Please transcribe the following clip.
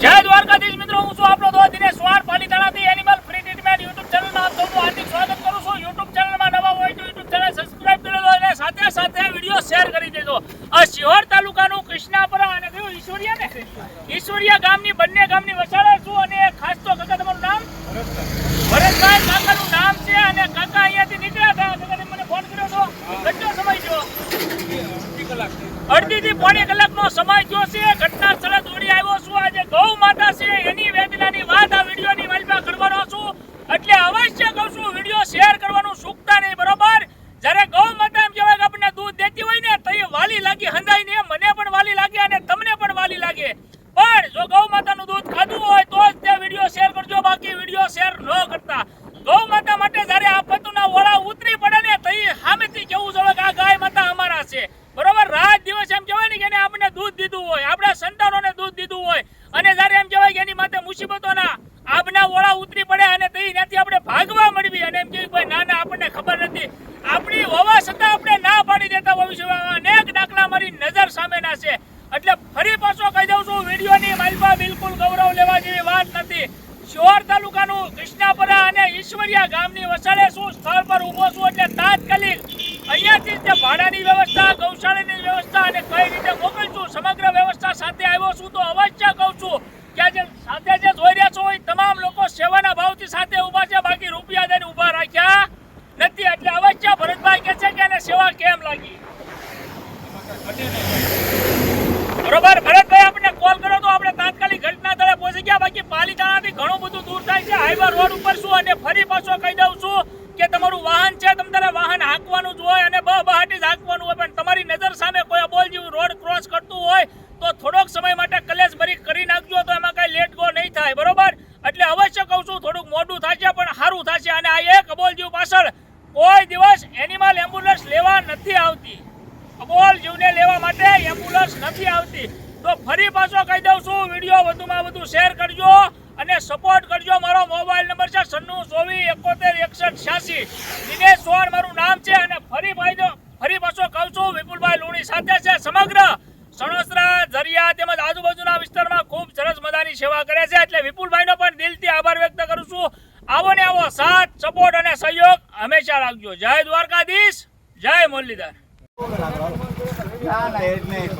જય દ્વારકાધીશ મિત્રો હું છું આપણો દોસ્ત દિનેશ વાણ પાલીતાણાથી એનિમલ ફ્રી ટ્રીટમેન્ટ યુટ્યુબ ચેનલમાં આપ સૌનું હાર્દિક સ્વાગત કરું છું. યુટ્યુબ ચેનલમાં નવા હોય તો YouTube ચેનલ સબસ્ક્રાઇબ કરી દો અને સાથે સાથે વીડિયો શેર કરી દેજો. આ શિહોર તાલુકાનું કૃષ્ણાપરા અને કયું? ઈશ્વરિયા ને? ઈશ્વરિયા ગામની બંને ગામની વસાડા છું અને ખાસ તો કાકા તમારું નામ ભરતભાઈ કાકાનું નામ છે અને કાકા અહીંયાથી નીકળ્યા હતા કાકાને મને ફોન કર્યો હતો કેટલો સમય થયો અડધી થી પોણી કલાકનો સમય થયો છે. ઘટના સ્થળે દોડી આવ્યો છું. આજે ગૌ માતા છે. એની વેદનાની વાત આ વિડીયોની માલિકા કરવાનો છું. એટલે અવશ્ય કહું છું, વીડિયો શેર કરવાનું ચૂકતા નહીં, બરોબર? જ્યારે ગૌ માતા એમ કહેવાય કે આપણને દૂધ દેતી હોય ને, તો એ વાલી લાગી હંધાઈ ને મને પણ વાલી લાગે અને તમને પણ વાલી લાગે. પણ જો ગૌ માતાનું દૂધ ખાધું હોય તો જ તે વીડિયો શેર કરજો બાકી વીડિયો શેર ન કરતા ગૌ માતા માટે જ્યારે આફતના ઓળા ઉતરી પડે ને તો એ સામેથી કેવું જોવે કે આ ગાય માતા અમારા છે બરોબર રાત દિવસ એમ કહેવાય ને કે એને આપણે દૂધ દીધું હોય આપણા સંતાનોને દૂધ દીધું હોય અને જ્યારે એમ કહેવાય કે એની માથે મુસીબતોના આબના ઓળા ઉતરી પડે અને ત્યાંથી આપણે ભાગવા મળવી અને એમ કે ભાઈ, ના ના, આપણને ખબર નથી. આપણી હોવા છતાં આપણે ના પાડી દેતા ભવિષ્યમાં. અનેક દાખલા મારી નજર સામેના છે. એટલે ફરી પાછો કહી દઉં છું, વિડીયોની માલપા બિલકુલ ગૌરવ લેવા જેવી વાત નથી. શિહોર તાલુકાનું કૃષ્ણાપરા અને ઈશ્વરિયા ગામની વસાડે શું સ્થળ પર ઊભો છું એટલે તાત્કાલિક અહીંયાથી જે ભાડાની વ્યવસ્થા, ગૌશાળાની વ્યવસ્થા અને કઈ રીતે મોકલશું, સમગ્ર વ્યવસ્થા સાથે આવ્યો છું તો અવશ્ય કહું છું કે આ જે સાથે જે જોઈ રહ્યા છો એ તમામ લોકો સેવાના ભાવથી સાથે ઊભા છે બાકી રૂપિયા દઈને ઊભા રાખ્યા નથી એટલે અવશ્ય ભરતભાઈ કહે સેવા કેમ લાગી? બરોબર, ભરતભાઈ આપણે કોલ કરો તો આપણે તાત્કાલિક ઘટના સ્થળે પહોંચી ગયા. બાકી પાલિતાણાથી ઘણું બધું દૂર થાય છે. હાઈવે રોડ ઉપર છું અને ફરી પાછો કહી દઉં છું કે તમારું વાહન છે, તમ વાહન હાંકવાનું જ હોય અને બહાટી જ હાંકવાનું હોય. પણ તમારી નજર સામે કોઈ અબોલ જેવું રોડ ક્રોસ કરતું હોય, તો થોડોક સમય માટે કલેશ ભરી કરી નાખજો, તો એમાં કઈ લેટ ગો નહીં થાય. બરોબર? એટલે અવશ્ય કહું છું, થોડુંક મોડું થશે, પણ સારું થશે. અને આ એક અબોલ પાછળ કોઈ દિવસ એનિમલ એમ્બ્યુલન્સ લેવા નથી આવતી અબોલ જીવને લેવા માટે નથી આવતી, તો ફરી પાછો કહી દઉં છું, વીડિયો વધુમાં વધુ શેર કરજો અને સપોર્ટ કરજો. મારો મોબાઈલ નંબર છે સન્નું ચોવીસ એકોતેર એકસઠ છ્યાસી. દિનેશ ચૌહાણ મારું નામ છે અને ફરી ભાઈ ફરી પાછો કહું છું, વિપુલભાઈ લુણી સાથે છે સમગ્ર સણોસરા ઝરિયા તેમજ આજુબાજુના વિસ્તારમાં ખૂબ સરસ મજાની સેવા કરે છે. એટલે વિપુલભાઈનો પણ દિલથી આભાર વ્યક્ત કરું છું. આવો ને આવો, સાથ સપોર્ટ અને સહયોગ હંમેશા રાખજો. જય દ્વારકાધીશ, જય મુરલીધર. ના ના એ જ નહીં